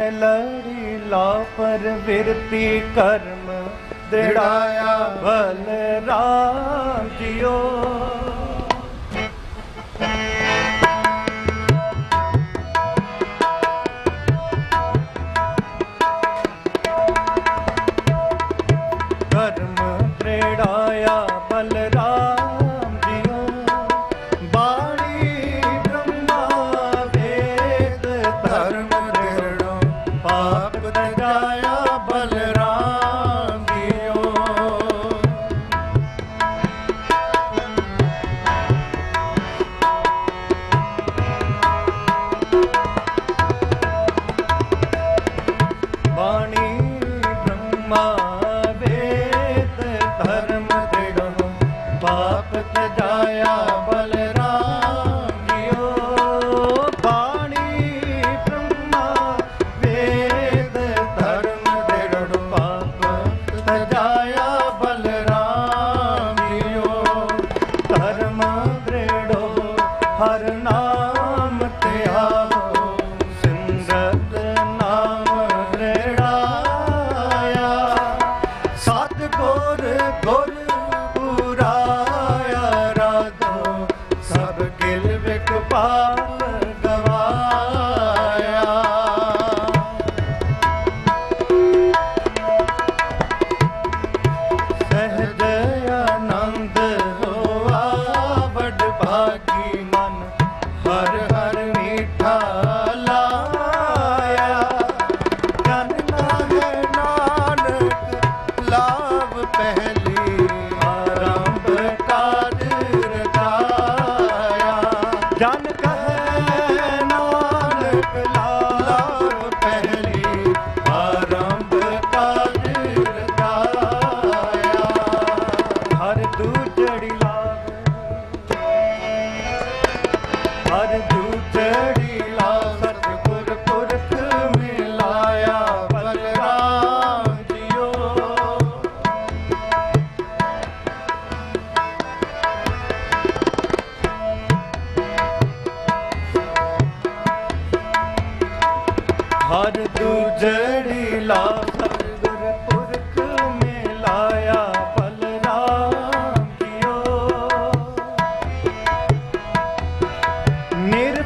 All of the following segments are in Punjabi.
ਲੜੀ ਲਾ ਵਿਰਤੀ ਕਰਮ ਦ੍ਰਿੜਾਇਆ ਬਲ ਰਾਮ ਕਰਮ ਦ੍ਰਿੜਾਇਆ हर हर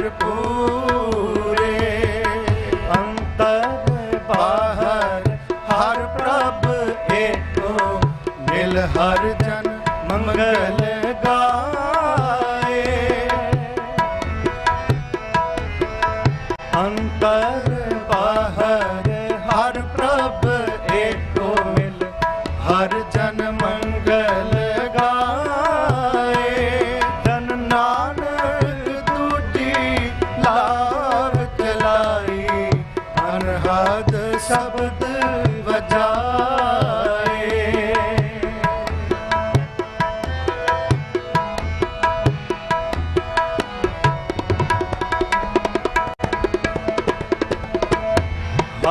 ਪ੍ਰਭੂ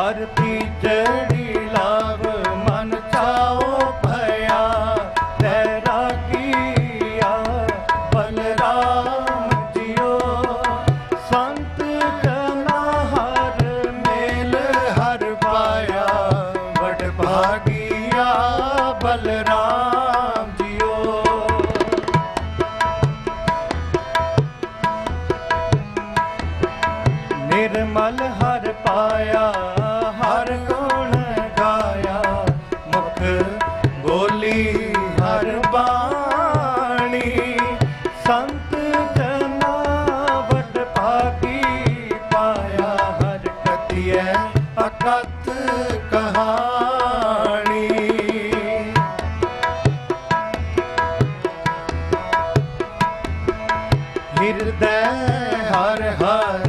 ਹਰ ਪੀਚੜੀ ਫਿਰਦਾ ਹਰ ਹਰ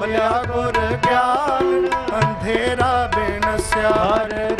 ਭਲਿਆ ਗੁਰ ਗਿਆਨ ਅੰਧੇਰਾ ਬਿਨਸਿਆ ਰੇ